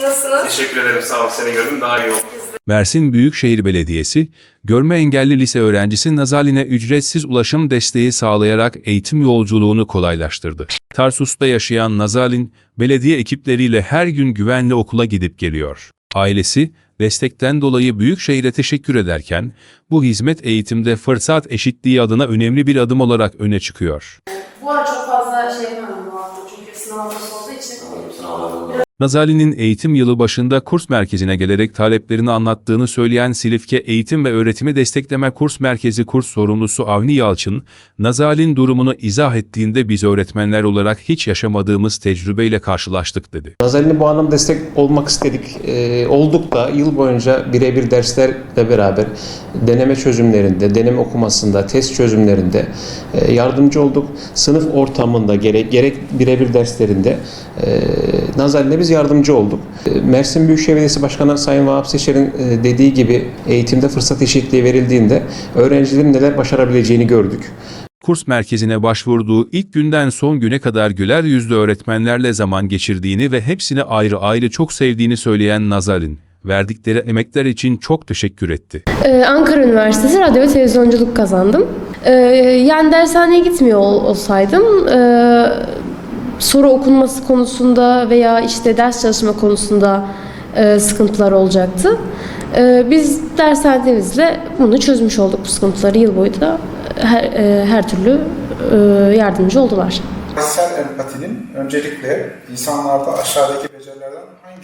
Nasılsınız? Teşekkür ederim. Sağ ol. Seni gördüm. Daha iyi oldu. Mersin Büyükşehir Belediyesi, görme engelli lise öğrencisi Nazalin'e ücretsiz ulaşım desteği sağlayarak eğitim yolculuğunu kolaylaştırdı. Tarsus'ta yaşayan Nazalin, belediye ekipleriyle her gün güvenli okula gidip geliyor. Ailesi, destekten dolayı Büyükşehir'e teşekkür ederken, bu hizmet eğitimde fırsat eşitliği adına önemli bir adım olarak öne çıkıyor. Bu ara çok fazla şey yapamıyorum bu hafta çünkü sınav haftası olduğu için. Nazalin'in eğitim yılı başında kurs merkezine gelerek taleplerini anlattığını söyleyen Silifke Eğitim ve Öğretimi Destekleme Kurs Merkezi kurs sorumlusu Avni Yalçın, Nazalin durumunu izah ettiğinde biz öğretmenler olarak hiç yaşamadığımız tecrübeyle karşılaştık dedi. Nazalin'e bu anlamda destek olmak istedik. Ee, olduk da yıl boyunca birebir derslerle beraber deneme çözümlerinde, deneme okumasında, test çözümlerinde e, yardımcı olduk. Sınıf ortamında gerek, gerek birebir derslerinde e, Nazalin'e biz yardımcı olduk. E, Mersin Büyükşehir Belediyesi Başkanı Sayın Vahap Seçer'in e, dediği gibi eğitimde fırsat eşitliği verildiğinde öğrencilerin neler başarabileceğini gördük. Kurs merkezine başvurduğu ilk günden son güne kadar güler yüzlü öğretmenlerle zaman geçirdiğini ve hepsini ayrı ayrı çok sevdiğini söyleyen Nazalin, verdikleri emekler için çok teşekkür etti. Ee, Ankara Üniversitesi radyo ve televizyonculuk kazandım. Ee, yani dershaneye gitmiyor ol- olsaydım e, soru okunması konusunda veya işte ders çalışma konusunda e, sıkıntılar olacaktı. E, biz dershanemizle bunu çözmüş olduk bu sıkıntıları yıl boyu da her, e, her türlü e, yardımcı oldular. Kişisel empatinin öncelikle insanlarda aşağıdaki becerilerden hangisi